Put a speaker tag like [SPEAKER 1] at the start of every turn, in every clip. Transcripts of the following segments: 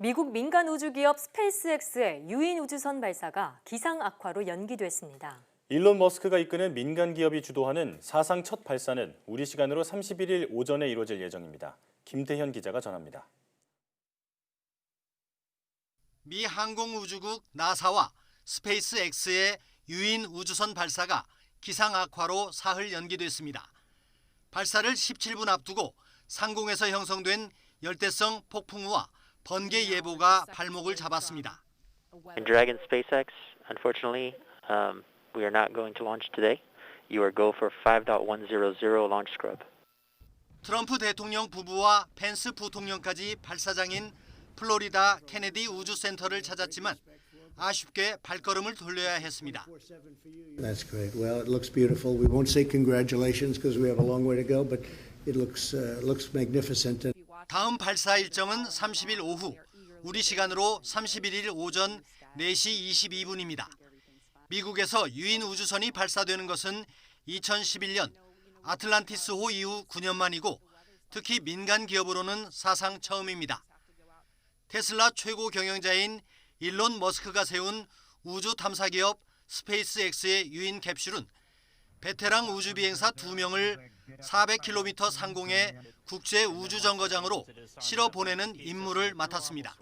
[SPEAKER 1] 미국 민간 우주기업 스페이스X의 유인 우주선 발사가 기상 악화로 연기됐습니다.
[SPEAKER 2] 일론 머스크가 이끄는 민간 기업이 주도하는 사상 첫 발사는 우리 시간으로 31일 오전에 이루어질 예정입니다. 김태현 기자가 전합니다.
[SPEAKER 3] 미 항공우주국 나사와 스페이스X의 유인 우주선 발사가 기상 악화로 사흘 연기됐습니다. 발사를 17분 앞두고 상공에서 형성된 열대성 폭풍우와 번개 예보가 발목을 잡았습니다.
[SPEAKER 4] In Dragon SpaceX, unfortunately, um, we are not going to launch today. You are go for 5.100 launch scrub.
[SPEAKER 3] 트럼프 대통령 부부와 펜스 부통령까지 발사장인 플로리다 케네디 우주센터를 찾았지만 아쉽게 발걸음을 돌려야 했습니다.
[SPEAKER 5] That's great. Well, it looks beautiful. We won't say congratulations because we have a long way to go, but it looks uh, looks magnificent.
[SPEAKER 3] 다음 발사 일정은 30일 오후, 우리 시간으로 31일 오전 4시 22분입니다. 미국에서 유인 우주선이 발사되는 것은 2011년 아틀란티스호 이후 9년 만이고 특히 민간 기업으로는 사상 처음입니다. 테슬라 최고 경영자인 일론 머스크가 세운 우주 탐사 기업 스페이스X의 유인 캡슐은 베테랑 우주 비행사 2명을 400km 상공의 국제 우주 정거장으로 실어 보내는 임무를 맡았습니다.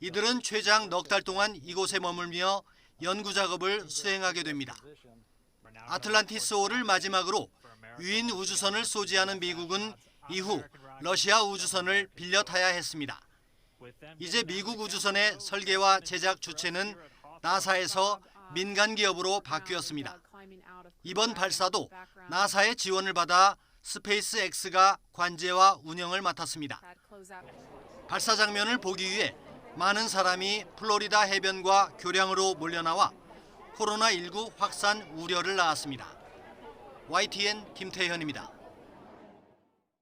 [SPEAKER 3] 이들은 최장 넉 달 동안 이곳에 머물며 연구 작업을 수행하게 됩니다. 아틀란티스호를 마지막으로 유인 우주선을 소지하는 미국은 이후 러시아 우주선을 빌려 타야 했습니다. 이제 미국 우주선의 설계와 제작 주체는 나사에서 민간 기업으로 바뀌었습니다. 이번 발사도 나사의 지원을 받아 스페이스X가 관제와 운영을 맡았습니다. 발사 장면을 보기 위해 많은 사람이 플로리다 해변과 교량으로 몰려나와 코로나19 확산 우려를 낳았습니다. YTN 김태현입니다.